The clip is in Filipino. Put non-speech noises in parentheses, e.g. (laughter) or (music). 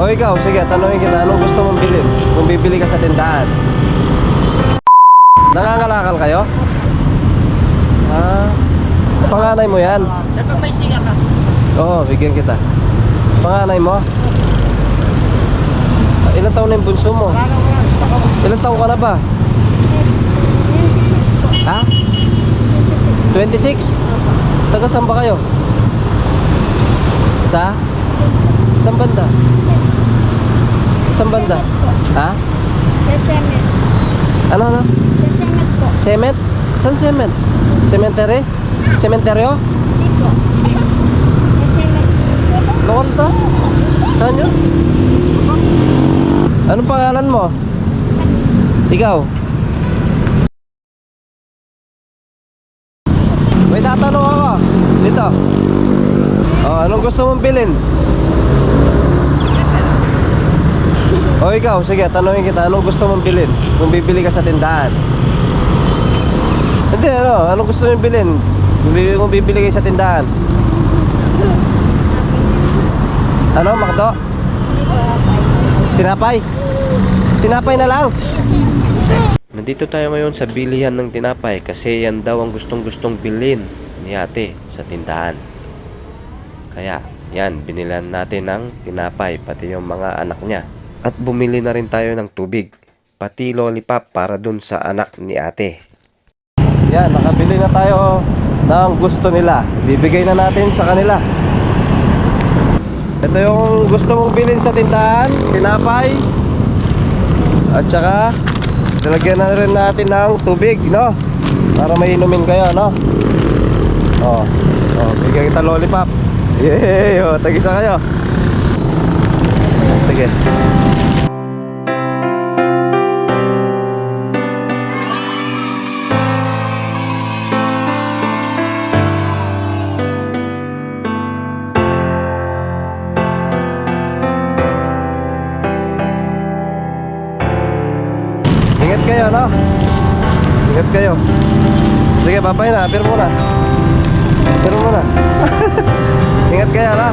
O ikaw, sige, tanungin kita, anong gusto mong bilhin? Kung bibili ka sa tindahan. Nangangalakal kayo? Ah, panganay mo yan? Sir, pag may sticker ka. Oo, bigyan kita. Panganay mo? Ah, ilang taon na yung bunso mo? Ilang taon ka na ba? 26 po. Ha? 26. 26? Taga saan ba kayo? Sa? Saan banda? Saan banda? Ha? Sa Semet. Ano ano? Sa Semet po. Cement? Saan cement? Cemetery? Cementeryo? Hindi po. (laughs) Sa Semet. Lokal to? Saan yun? Anong pangalan mo? Ikaw? May tatanong ako. Dito. Oh, anong gusto mong bilhin? O ikaw, sige, tanongin kita, anong gusto mong bilhin? Kung bibili ka sa tindahan. Hindi, ano, anong gusto mong bilhin? Kung bibili, kung bibili kayo sa tindahan. Ano, Makdo? Tinapay? Tinapay na lang? Nandito tayo ngayon sa bilihan ng tinapay kasi yan daw ang gustong gustong bilhin ni ate sa tindahan. Kaya, yan, binilan natin ng tinapay pati yung mga anak niya. At bumili na rin tayo ng tubig, pati lollipop para dun sa anak ni ate. Yan, nakabili na tayo ng gusto nila. Bibigay na natin sa kanila. Ito yung gusto mong bilhin sa tindahan, tinapay. At saka, talagyan na rin natin ng tubig, no? Para may inumin kayo, no? Oh, oh bigyan kita lollipop. Yay! Oh, tagisa kayo. Sige. Ingat kayo, no? Ingat kayo. Sige, babay na. Apir muna. Apir muna. (laughs) Ingat kayo, no?